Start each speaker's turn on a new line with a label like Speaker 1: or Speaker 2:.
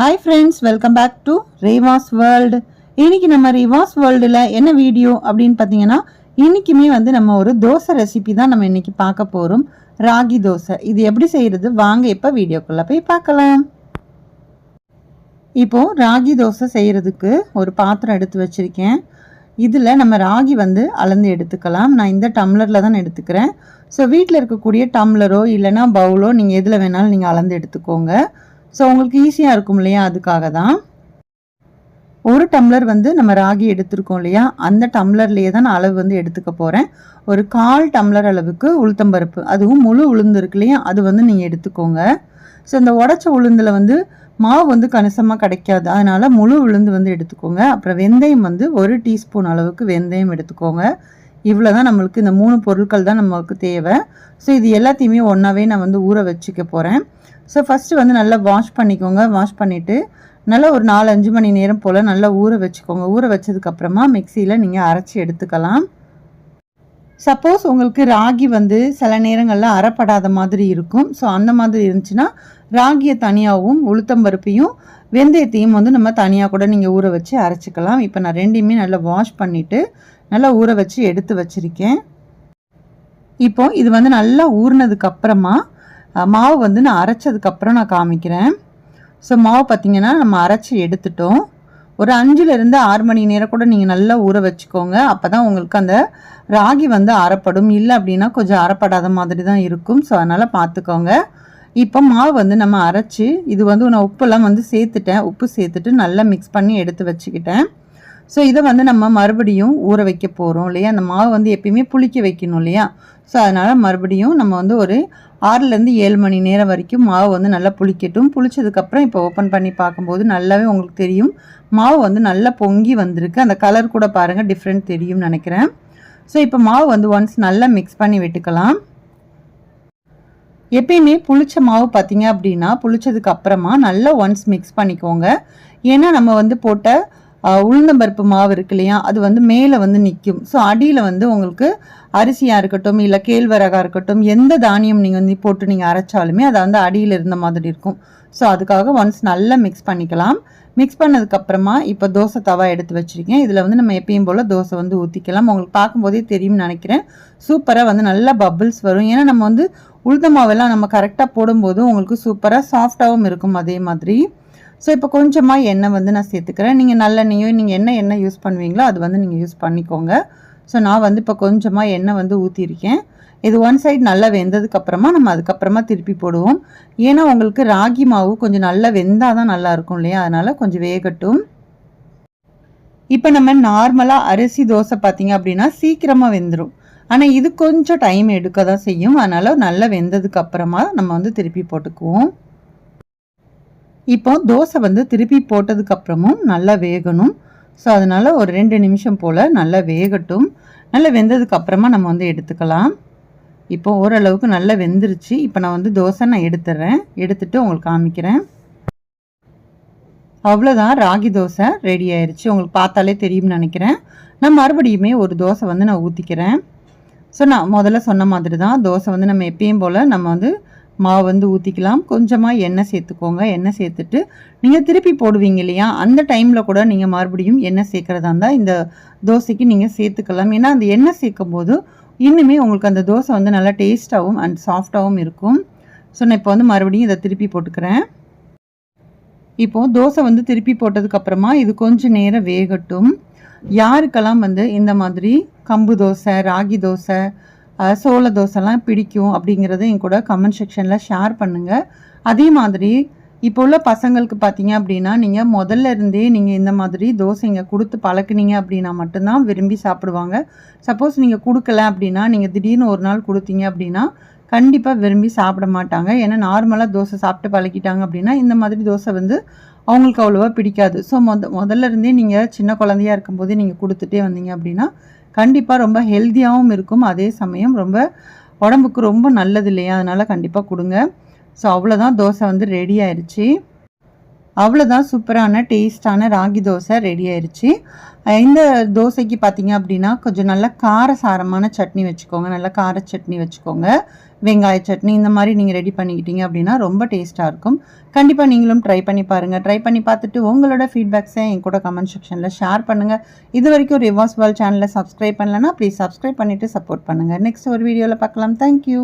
Speaker 1: Hi friends welcome back to Reva's world இன்னைக்கு நம்ம ரேவாஸ் வேர்ல்டில் என்ன வீடியோ அப்படின்னு பார்த்தீங்கன்னா இன்னைக்குமே வந்து நம்ம ஒரு தோசை ரெசிபி தான் நம்ம இன்னைக்கு பார்க்க போகிறோம் ராகி தோசை. இது எப்படி செய்கிறது வாங்க இப்போ வீடியோக்குள்ளே போய் பார்க்கலாம். இப்போ ராகி தோசை செய்கிறதுக்கு ஒரு பாத்திரம் எடுத்து வச்சுருக்கேன். இதில் நம்ம ராகி வந்து அளந்து எடுத்துக்கலாம். நான் இந்த டம்ளரில் தான் எடுத்துக்கிறேன். ஸோ வீட்டில் இருக்கக்கூடிய டம்ளரோ இல்லைனா பவுலோ நீங்கள் எதில் வேணாலும் நீங்கள் அளந்து எடுத்துக்கோங்க. ஸோ உங்களுக்கு ஈஸியாக இருக்கும் இல்லையா? அதுக்காக தான் ஒரு டம்ளர் வந்து நம்ம ராகி எடுத்திருக்கோம் இல்லையா? அந்த டம்ளர்லேயே தான் நான் அளவு வந்து எடுத்துக்க போகிறேன் ஒரு கால் டம்ளர் அளவுக்கு உளுத்தம்பருப்பு அதுவும் முழு உளுந்து இருக்கு இல்லையா? அது வந்து நீங்கள் எடுத்துக்கோங்க. ஸோ இந்த உடச்ச உளுந்தில் வந்து மாவு வந்து கணிசமாக கிடைக்காது. அதனால் முழு உளுந்து வந்து எடுத்துக்கோங்க. அப்புறம் வெந்தயம் வந்து ஒரு டீஸ்பூன் அளவுக்கு வெந்தயம் எடுத்துக்கோங்க. இவ்வளோ தான் நம்மளுக்கு இந்த மூணு பொருட்கள் தான் நமக்கு தேவை. ஸோ இது எல்லாத்தையுமே ஒன்றாவே நான் வந்து ஊற வச்சுக்க போகிறேன் ஸோ ஃபஸ்ட்டு வந்து நல்லா வாஷ் பண்ணிக்கோங்க. வாஷ் பண்ணிவிட்டு நல்லா ஒரு நாலு அஞ்சு மணி நேரம் போல் நல்லா ஊற வச்சுக்கோங்க. ஊற வச்சதுக்கப்புறமா மிக்சியில் நீங்கள் அரைச்சி எடுத்துக்கலாம். சப்போஸ் உங்களுக்கு ராகி வந்து சில நேரங்களில் அறப்படாத மாதிரி இருக்கும். ஸோ அந்த மாதிரி இருந்துச்சுன்னா ராகியை தனியாகவும் உளுத்தம்பருப்பையும் வெந்தயத்தையும் வந்து நம்ம தனியாக கூட நீங்கள் ஊற வச்சு அரைச்சிக்கலாம். இப்போ நான் ரெண்டையுமே நல்லா வாஷ் பண்ணிவிட்டு நல்லா ஊற வச்சு எடுத்து வச்சுருக்கேன். இப்போ இது வந்து நல்லா ஊறினதுக்கப்புறமா மாவு வந்து நான் அரைச்சதுக்கப்புறம் நான் காமிக்கிறேன். ஸோ மாவு பார்த்தீங்கன்னா நம்ம அரைச்சி எடுத்துட்டோம். ஒரு அஞ்சுலேருந்து ஆறு மணி நேரம் கூட நீங்கள் நல்லா ஊற வச்சுக்கோங்க. அப்போ தான் உங்களுக்கு அந்த ராகி வந்து அறப்படும் இல்லை அப்படின்னா கொஞ்சம் அறப்படாத மாதிரி தான் இருக்கும். ஸோ அதனால் பார்த்துக்கோங்க இப்போ மாவு வந்து நம்ம அரைச்சி இது வந்து நான் உப்பெல்லாம் வந்து சேர்த்துட்டேன். உப்பு சேர்த்துட்டு நல்லா மிக்ஸ் பண்ணி எடுத்து வச்சுக்கிட்டேன். ஸோ இதை வந்து நம்ம மறுபடியும் ஊற வைக்க போகிறோம் இல்லையா? அந்த மாவு வந்து எப்பயுமே புளிக்க வைக்கணும் இல்லையா? ஸோ அதனால் மறுபடியும் நம்ம வந்து ஒரு ஆறுலேருந்து ஏழு மணி நேரம் வரைக்கும் மாவு வந்து நல்லா புளிக்கட்டும். புளிச்சதுக்கப்புறம் இப்போ ஓப்பன் பண்ணி பார்க்கும்போது நல்லாவே உங்களுக்கு தெரியும். மாவு வந்து நல்லா பொங்கி வந்திருக்கு. அந்த கலர் கூட பாருங்கள் டிஃப்ரெண்ட் தெரியும்னு நினைக்கிறேன். ஸோ இப்போ மாவு வந்து ஒன்ஸ் நல்லா மிக்ஸ் பண்ணி விட்டுக்கலாம். எப்பயுமே புளிச்ச மாவு பார்த்தீங்க அப்படின்னா புளிச்சதுக்கு அப்புறமா நல்லா ஒன்ஸ் மிக்ஸ் பண்ணிக்கோங்க. ஏன்னா நம்ம வந்து போட்ட உளுந்த உளுந்தம்பருப்பு மாவு இருக்கு இல்லையா? அது வந்து மேலே வந்து நிற்கும் ஸோ அடியில் வந்து உங்களுக்கு அரிசியாக இருக்கட்டும் இல்லை கேழ்வரகாக இருக்கட்டும் எந்த தானியம் நீங்கள் வந்து போட்டு நீங்கள் அரைச்சாலுமே அது வந்து அடியில் இருந்த மாதிரி இருக்கும். ஸோ அதுக்காக ஒன்ஸ் நல்லா மிக்ஸ் பண்ணிக்கலாம். மிக்ஸ் பண்ணதுக்கப்புறமா இப்போ தோசை தவா எடுத்து வச்சுருக்கேன். இதில் வந்து நம்ம எப்பயும் போல் தோசை வந்து ஊற்றிக்கலாம் உங்களுக்கு பார்க்கும்போதே தெரியும்னு நினைக்கிறேன். சூப்பராக வந்து நல்லா பபிள்ஸ் வரும். ஏன்னா நம்ம வந்து உளுந்த மாவெல்லாம் நம்ம கரெக்டாக போடும்போது உங்களுக்கு சூப்பராக சாஃப்டாகவும் இருக்கும் அதே மாதிரி. ஸோ இப்போ கொஞ்சமாக எண்ணெய் வந்து நான் சேர்த்துக்கிறேன். நீங்கள் நல்லெண்ணெயோ நீங்கள் என்ன எண்ணெய் யூஸ் பண்ணுவீங்களோ அது வந்து நீங்கள் யூஸ் பண்ணிக்கோங்க. ஸோ நான் வந்து இப்போ கொஞ்சமாக எண்ணெய் வந்து ஊற்றிருக்கேன் இது ஒன் சைடு நல்லா வெந்ததுக்கப்புறமா நம்ம அதுக்கப்புறமா திருப்பி போடுவோம். ஏன்னா உங்களுக்கு ராகி மாவு கொஞ்சம் நல்லா வெந்தால் தான் நல்லா இருக்கும் இல்லையா? அதனால் கொஞ்சம் வேகட்டும். இப்போ நம்ம நார்மலாக அரிசி தோசை பார்த்தீங்க அப்படின்னா சீக்கிரமாக வெந்துடும் ஆனால் இது கொஞ்சம் டைம் எடுக்க தான் செய்யும். அதனால் நல்லா வெந்ததுக்கு அப்புறமா நம்ம வந்து திருப்பி போட்டுக்குவோம். இப்போ தோசை வந்து திருப்பி போட்டதுக்கப்புறமும் நல்லா வேகணும். ஸோ அதனால் ஒரு ரெண்டு நிமிஷம் போல் நல்லா வேகட்டும். நல்லா வெந்ததுக்கப்புறமா நம்ம வந்து எடுத்துக்கலாம். இப்போ ஓரளவுக்கு நல்லா வெந்துருச்சு. இப்போ நான் வந்து தோசை நான் எடுத்துடுறேன் எடுத்துகிட்டு உங்களுக்கு காமிக்கிறேன். அவ்வளோதான் ராகி தோசை ரெடி ஆயிடுச்சு உங்களுக்கு பார்த்தாலே தெரியும்னு நினைக்கிறேன். நான் மறுபடியுமே ஒரு தோசை வந்து நான் ஊற்றிக்கிறேன் ஸோ நான் முதல்ல சொன்ன மாதிரி தான் தோசை வந்து நம்ம எப்பயும் போல் நம்ம வந்து மாவு வந்து ஊற்றிக்கலாம் கொஞ்சமாக எண்ணெய் சேர்த்துக்கோங்க. எண்ணெய் சேர்த்துட்டு நீங்கள் திருப்பி போடுவீங்க இல்லையா? அந்த டைமில் கூட நீங்கள் மறுபடியும் எண்ணெய் சேர்க்குறதா இருந்தால் இந்த தோசைக்கு நீங்கள் சேர்த்துக்கலாம். ஏன்னா அந்த எண்ணெய் சேர்க்கும் போது இன்னுமே உங்களுக்கு அந்த தோசை வந்து நல்லா டேஸ்ட்டாகவும் அண்ட் சாஃப்டாகவும் இருக்கும். ஸோ நான் இப்போ வந்து மறுபடியும் இதை திருப்பி போட்டுக்கிறேன். இப்போது தோசை வந்து திருப்பி போட்டதுக்கப்புறமா இது கொஞ்சம் நேரம் வேகட்டும். யாருக்கெல்லாம் வந்து இந்த மாதிரி கம்பு தோசை ராகி தோசை சோள தோசைலாம் பிடிக்கும் அப்படிங்கிறத என் கூட கமெண்ட் செக்ஷனில் ஷேர் பண்ணுங்கள் அதே மாதிரி இப்போ உள்ள பசங்களுக்கு பார்த்தீங்க அப்படின்னா நீங்கள் முதல்ல இருந்தே நீங்கள் இந்த மாதிரி தோசைங்க கொடுத்து பழக்குனீங்க அப்படின்னா மட்டும்தான் விரும்பி சாப்பிடுவாங்க. சப்போஸ் நீங்கள் கொடுக்கல அப்படின்னா நீங்கள் திடீர்னு ஒரு நாள் கொடுத்தீங்க அப்படின்னா கண்டிப்பாக விரும்பி சாப்பிட மாட்டாங்க. ஏன்னா நார்மலாக தோசை சாப்பிட்டு பழக்கிட்டாங்க அப்படின்னா இந்த மாதிரி தோசை வந்து அவங்களுக்கு அவ்வளோவா பிடிக்காது. ஸோ மொத முதல்ல இருந்தே நீங்கள் சின்ன குழந்தையா இருக்கும்போது நீங்கள் கொடுத்துட்டே வந்தீங்க அப்படின்னா கண்டிப்பாக ரொம்ப ஹெல்த்தியாகவும் இருக்கும். அதே சமயம் ரொம்ப உடம்புக்கு ரொம்ப நல்லது இல்லையா? அதனால் கண்டிப்பாக கொடுங்க. ஸோ அவ்வளோதான் தோசை வந்து ரெடி ஆயிடுச்சு அவ்வளோதான் சூப்பரான டேஸ்டான ராகி தோசை ரெடி ஆயிடுச்சு இந்த தோசைக்கு பார்த்தீங்க அப்படின்னா கொஞ்சம் நல்ல காரசாரமான சட்னி வச்சுக்கோங்க. நல்ல கார சட்னி வச்சுக்கோங்க. வெங்காய சட்னி இந்த மாதிரி நீங்கள் ரெடி பண்ணிக்கிட்டீங்க அப்படின்னா ரொம்ப டேஸ்ட்டாக இருக்கும். கண்டிப்பாக நீங்களும் ட்ரை பண்ணி பாருங்கள் ட்ரை பண்ணி பார்த்துட்டு உங்களோட ஃபீட்பேக்ஸை என் கூட கமெண்ட் செக்ஷனில் ஷேர் பண்ணுங்கள் இது வரைக்கும் ரிவாஸ் வேர்ல்ட் சேனலை சப்ஸ்கிரைப் பண்ணலன்னா ப்ளீஸ் சப்ஸ்கிரைப் பண்ணிவிட்டு சப்போர்ட் பண்ணுங்கள் நெக்ஸ்ட் ஒரு வீடியோவில் பார்க்கலாம். தேங்க்யூ